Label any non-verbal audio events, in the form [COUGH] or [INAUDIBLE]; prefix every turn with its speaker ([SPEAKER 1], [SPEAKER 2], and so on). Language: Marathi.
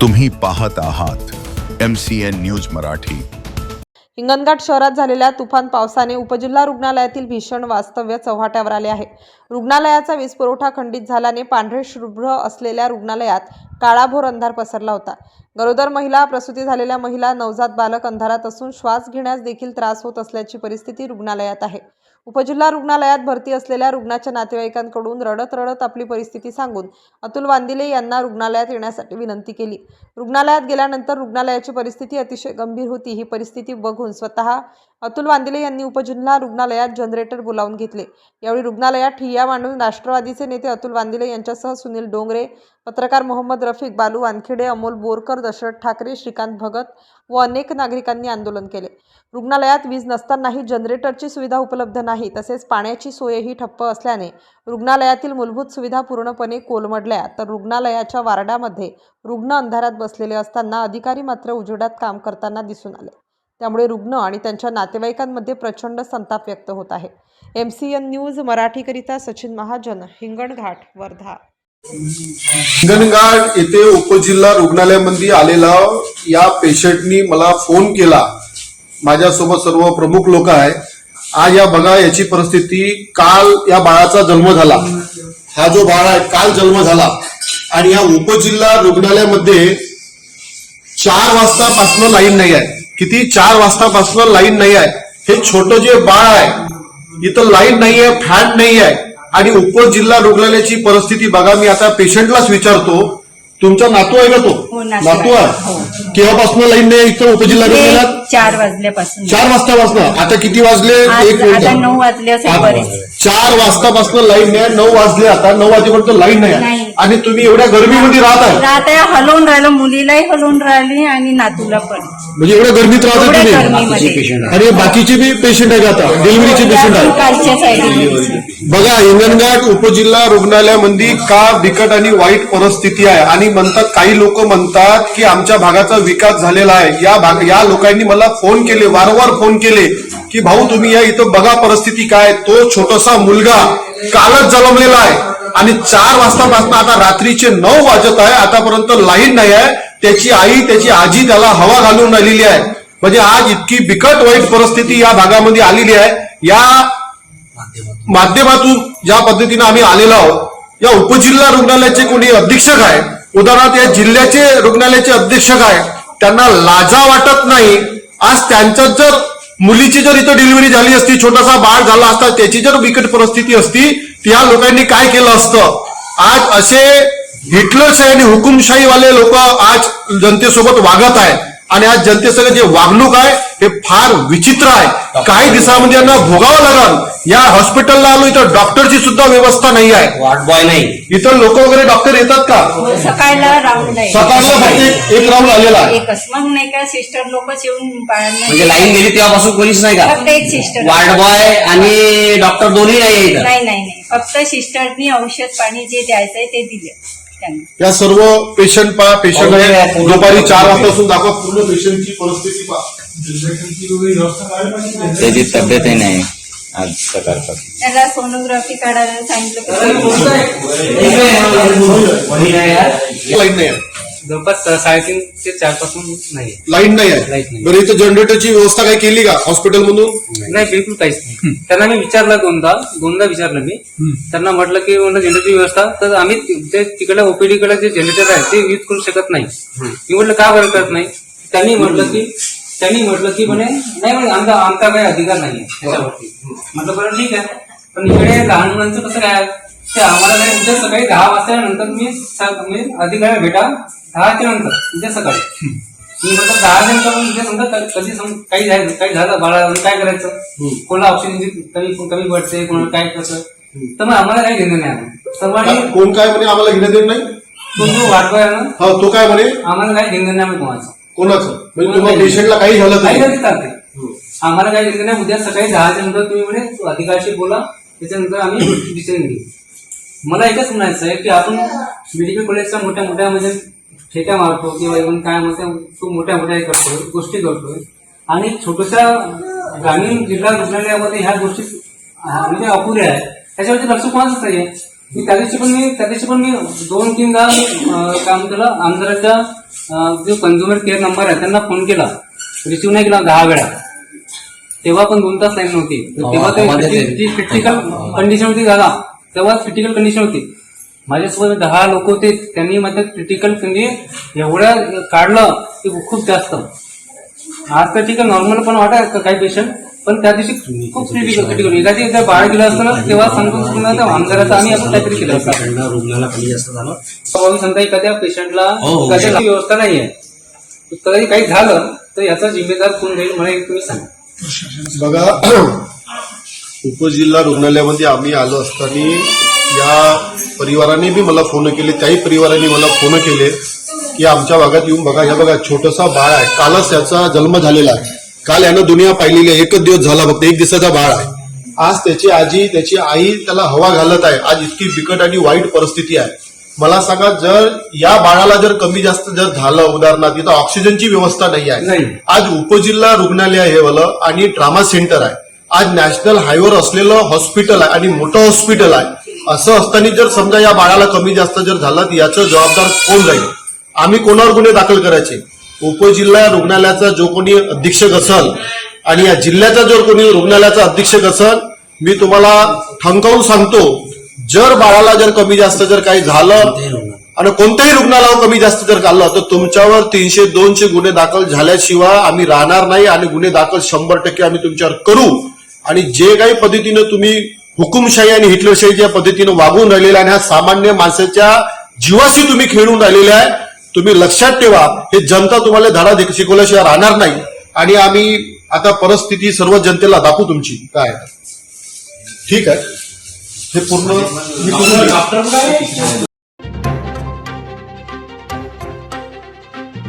[SPEAKER 1] तुम्ही पाहत आहात M C N news Marathi.
[SPEAKER 2] Hinganghat शहरात झालेल्या तुफान पावसाने उपजिल्हा रुग्णालयातील भीषण वास्तव्य चव्हाट्यावर आले आहे. रुग्णालयाचा वीज पुरवठा खंडित झाल्याने पांढरे शुभ्र असलेल्या रुग्णालयात काळाभोर अंधार पसरला होता. गरोदर महिला प्रसूती झालेल्या महिला नवजात बालक अंधारात असून श्वास घेण्यास देखील त्रास होत असल्याची परिस्थिती रुग्णालयात आहे. उपजिल्हा रुग्णालयात भरती असलेल्या रुग्णाच्या नातेवाईकांकडून रडत रडत आपली परिस्थिती सांगून अतुल वांदिले यांना रुग्णालयात येण्यासाठी विनंती केली. रुग्णालयात गेल्यानंतर रुग्णालयाची परिस्थिती अतिशय गंभीर होती. ही परिस्थिती बघून स्वतः अतुल वांदिले यांनी उपजिल्हा रुग्णालयात जनरेटर बोलावून घेतले. यावेळी रुग्णालयात ठिय्या मांडून राष्ट्रवादीचे नेते अतुल वांदिले यांच्यासह सुनील डोंगरे पत्रकार मोहम्मद रफिक बालू वानखेडे अमोल बोरकर दशरथ ठाकरे श्रीकांत भगत व अनेक नागरिकांनी आंदोलन केले. रुग्णालयात वीज नसतानाही जनरेटरची सुविधा उपलब्ध नाही तसेच पाण्याची सोयही ठप्प असल्याने रुग्णालयातील मूलभूत सुविधा पूर्णपणे कोलमडल्या. तर रुग्णालयाच्या वार्डामध्ये रुग्ण अंधारात बसलेले असताना अधिकारी मात्र उजेडात काम करताना दिसून आले. त्यामुळे रुग्ण आणि त्यांच्या नातेवाईकांमध्ये प्रचंड संताप व्यक्त होत आहे. एम सी एन न्यूज मराठीकरिता सचिन महाजन हिंगणघाट वर्धा.
[SPEAKER 3] हिंगणघाट येथे उपजिल्हा रुग्णालयामध्ये आलेला या पेशंटनी मला फोन केला. माझ्यासोबत सर्व प्रमुख लोक आहे. आज या बघा याची परिस्थिती. काल या बाळाचा जन्म झाला. हा जो बाळ आहे काल जन्म झाला. आणि या उपजिल्हा रुग्णालयामध्ये चार वाजतापासनं लाईन नाही आहे. किती चार वाजतापासून लाईन नाही आहे हे छोटं जे बाळ आहे इथं लाईन नाही आहे फॅन नाही आहे आणि उपजिल्हा रुग्णालयाची परिस्थिती बघा मी आता पेशंटलाच विचारतो तुमचा नातू आहे का तो
[SPEAKER 4] हो, नातू आहे. हो.
[SPEAKER 3] केव्हापासून लाईन नाही इथं उपजिल्हा रुग्णालयात
[SPEAKER 4] चार वाजल्यापासून
[SPEAKER 3] चार वाजतापासून आता किती वाजले एक मिनिट
[SPEAKER 4] नऊ वाजले.
[SPEAKER 3] चार वाजतापासून लाईन नाही नऊ वाजले आता नऊ वाजेपर्यंत लाईन. नाही. आणि तुम्ही एवढ्या गरमीमध्ये राहत आहे.
[SPEAKER 4] राहत आहे हलवून राहिलं मुलीलाही हलवून राहिली आणि नातूला पण.
[SPEAKER 3] म्हणजे एवढ्या गरमीत राहत
[SPEAKER 4] एवढ्या
[SPEAKER 3] आहे तुम्ही?
[SPEAKER 4] गरमीमध्ये.
[SPEAKER 3] आणि बाकीचे बी पेशंट आहेत आता. डिलिव्हरीचे पेशंट आहेत.
[SPEAKER 4] कालच्या साईडला
[SPEAKER 3] बघा हिंगणघाट उपजिल्हा रुग्णालयामध्ये का बिकट आणि वाईट परिस्थिती आहे? आणि म्हणतात काही लोक म्हणतात की आमच्या भागाचा विकास झालेला आहे. या भाग या लोकांनी मला फोन केले वारंवार फोन केले. की भाऊ तुम्ही या इथं बघा परिस्थिती काय. तो छोटासा मुलगा कालच जन्मलेला आहे. आणि चार वाजतापासून आता रात्रीचे नऊ वाजत आहे. आतापर्यंत लाईन नाही आहे. त्याची आई त्याची आजी त्याला हवा घालून राहिलेली आहे. म्हणजे आज इतकी बिकट वाईट परिस्थिती या भागामध्ये आलेली आहे. या माध्यमातून ज्या पद्धतीने आम्ही आलेलो आहोत या उपजिल्हा रुग्णालयाचे कोणी अधीक्षक आहे उदाहरणार्थ या जिल्ह्याचे रुग्णालयाचे अधीक्षक आहे त्यांना लाजा वाटत नाही. आज त्यांच्यात जर मुलीची जर इथं डिलिव्हरी झाली असती छोटासा बाळ झाला असता त्याची जर बिकट परिस्थिती असती तर या लोकांनी काय केलं असतं? आज असे हिटलरशाही आणि हुकुमशाहीवाले लोक आज जनतेसोबत वागत आहे आणि आज जनतेसंग जे वागणूक आहे हे फार विचित्र आहे. काही दिवसामध्ये यांना भोगावं लागल. या हॉस्पिटलला आलो इथं डॉक्टरची सुद्धा व्यवस्था नाही आहे.
[SPEAKER 5] वार्ड बॉय नाही.
[SPEAKER 3] इथं लोक वगैरे डॉक्टर येतात का?
[SPEAKER 4] सकाळला राऊंड आहे
[SPEAKER 3] सकाळला फक्त एक- एक राऊंड आलेला आहे.
[SPEAKER 4] एकच. मग नाही का सिस्टर लोकच येऊन
[SPEAKER 5] म्हणजे लाईन गेली तेव्हापासून कोणीच नाही का?
[SPEAKER 4] फक्त एक सिस्टर.
[SPEAKER 5] वार्ड बॉय आणि डॉक्टर दोन्ही नाही आहे इथं.
[SPEAKER 4] नाही नाही नाही. फक्त सिस्टरनी औषध पाणी जे द्यायचंय ते दिले.
[SPEAKER 3] या सर्व पेशंट पहा पेशंट आहे. दुपारी चार वाजतापासून दाखवा पूर्ण पेशंटची परिस्थिती पहा.
[SPEAKER 6] त्याची तब्येतही नाही आज सकाळपासून.
[SPEAKER 4] त्याला सोनोग्राफी काढायला सांगितलं.
[SPEAKER 3] लाईन नाही आहे.
[SPEAKER 7] जवळपास साडेतीन ते चारपासून नाही.
[SPEAKER 3] लाईन नाही आहे?
[SPEAKER 7] लाइट नाही.
[SPEAKER 3] बरं इथं जनरेटरची व्यवस्था काय केली का हॉस्पिटल मधून?
[SPEAKER 7] नाही बिलकुल काहीच नाही. त्यांना मी विचारलं दोनदा दोनदा विचारलं मी. त्यांना म्हटलं की म्हणलं जनरेटरची व्यवस्था तर आम्ही ते तिकडे ओपीडी कडे जे जनरेटर आहे ते यूज करू शकत नाही. मी म्हटलं का बरं करत नाही? त्यांनी म्हटलं की त्यांनी म्हटलं की म्हणे नाही म्हणे आमचा आमचा काही अधिकार नाही त्याच्यावरती. म्हटलं बरं ठीक आहे. पण इकडे लहान मुलांचं कसं काय ते आम्हाला नाही उद्या सकाळी दहा वाजता नंतर तुम्ही स- तुम्ही भेटा दहाच्या नंतर उद्या सकाळी. मी म्हटलं दहा नंतर मग उद्या समजा कधी सम- काही झालं काही झालं बाळा काय करायचं? कोणाला ऑक्सिजन कमी कमी पडते कोणाला काय कसं तर मग आम्हाला काही घेणं नाही सर्वांनी
[SPEAKER 3] कोण काय म्हणे आम्हाला घेणं देत नाही?
[SPEAKER 7] तो जो वाटतोय ना
[SPEAKER 3] हा तो काय म्हणे?
[SPEAKER 7] आम्हाला काही घेणं नाही आम्ही कोणाचं.
[SPEAKER 3] कोणाचं? म्हणजे तुम्हाला पेशंटला काही झालं
[SPEAKER 7] काही नाही चालते आम्हाला काही घेणं नाही. उद्या सकाळी दहाच्या नंतर तुम्ही म्हणे अधिकाऱ्याशी बोला त्याच्यानंतर आम्ही [COUGHS] डिसिजन घेऊ. मला एकच म्हणायचं आहे की आपण मेडिकल कॉलेजच्या मोठ्या मोठ्या म्हणजे ठेक्या मारतो किंवा इव्हन काय म्हणते खूप मोठ्या मोठ्या हे करतोय गोष्टी करतोय आणि छोट्याशा ग्रामीण जिल्हा रुग्णालयामध्ये ह्या गोष्टी म्हणजे अपुऱ्या आहेत. त्याच्यावरती लक्ष कोणाचंच नाहीये. मी त्या दिवशी पण मी त्या दिवशी पण मी दोन तीनदा म्हणतो त्याला आमदाराच्या जो कंझ्युमर केअर नंबर आहे त्यांना फोन केला. रिसिव्ह नाही केला दहा वेळा. तेव्हा पण दोन तास लाईन नव्हती. तेव्हा ते क्रिटिकल कंडिशन होती दादा. तेव्हा क्रिटिकल कंडिशन होती. माझ्यासोबत दहा लोक होते त्यांनी माझ्या क्रिटिकल म्हणजे एवढ्या काढलं की खूप जास्त. आज तर ठीक आहे नॉर्मल पण वाटत काही पेशंट पण त्या दिवशी खूप क्रिटिकल क्रिटिकल एखादी जर बाळ गेलं असतं ना तेव्हा त्या आमदाराचं आम्ही आपण काहीतरी केलं असतं.
[SPEAKER 5] रुग्णाला कमी जास्त झालं.
[SPEAKER 7] बाबा सांगता एखाद्या पेशंटला
[SPEAKER 5] हो, हो.
[SPEAKER 7] एखाद्या व्यवस्था नाहीये. कधी काही झालं तर याचा जिम्मेदार कोण घेईल मला एक तुम्ही सांगा.
[SPEAKER 3] बघा [CLEARS THROAT] उपजिल्हा रुग्णालयामध्ये आम्ही आलो असताना या परिवाराने बी मला फोन केले त्याही परिवाराने मला फोन केले की आमच्या भागात येऊन बघा. ह्या बघा छोटसा बाळ आहे. कालच याचा जन्म झालेला आहे. काल यानं दुनिया पाहिलेली आहे. एकच दिवस झाला फक्त एक दिवसाचा बाळ आहे. आज त्याची आजी त्याची आई त्याला हवा घालत आहे. आज इतकी बिकट आणि वाईट परिस्थिती आहे. मला सांगा जर या बाळाला जर कमी जास्त जर झालं उदाहरणार्थ इथं ऑक्सिजनची व्यवस्था नाही आहे. आज उपजिल्हा रुग्णालय आहे वालं आणि ट्रामा सेंटर आहे. आज नॅशनल हायवेवर असलेलं हॉस्पिटल आहे आणि मोठं हॉस्पिटल आहे. असं असताना जर समजा या बाळाला कमी जास्त जर झालं तर याचं जबाबदार कोण राहील? आम्ही कोणावर गुन्हे दाखल करायचे? उपजिल्हा रुग्णालयाचा जो कोणी अधीक्षक असल आणि या जिल्ह्याचा जर कोणी रुग्णालयाचा अधीक्षक असल मी तुम्हाला ठणकावून सांगतो जर बाळाला जर कमी जास्त जर काही झालं आणि कोणत्याही रुग्णालयावर कमी जास्त जर झालं तर तुमच्यावर तीनशे दोनशे गुन्हे दाखल झाल्याशिवाय आम्ही राहणार नाही आणि गुन्हे दाखल शंभर टक्के आम्ही तुमच्यावर करू. आणि जे काही पद्धतीनं तुम्ही हुकुमशाही आणि हिटलरशाहीच्या पद्धतीनं वागून राहिलेला आणि हा सामान्य माणसाच्या जीवाशी तुम्ही खेळून राहिलेले आहे. तुम्ही लक्षात ठेवा हे जनता तुम्हाला धडा शिकवल्याशिवाय राहणार नाही. आणि आम्ही आता परिस्थिती सर्व जनतेला दाखवू तुमची. काय? ठीक आहे. हे पूर्ण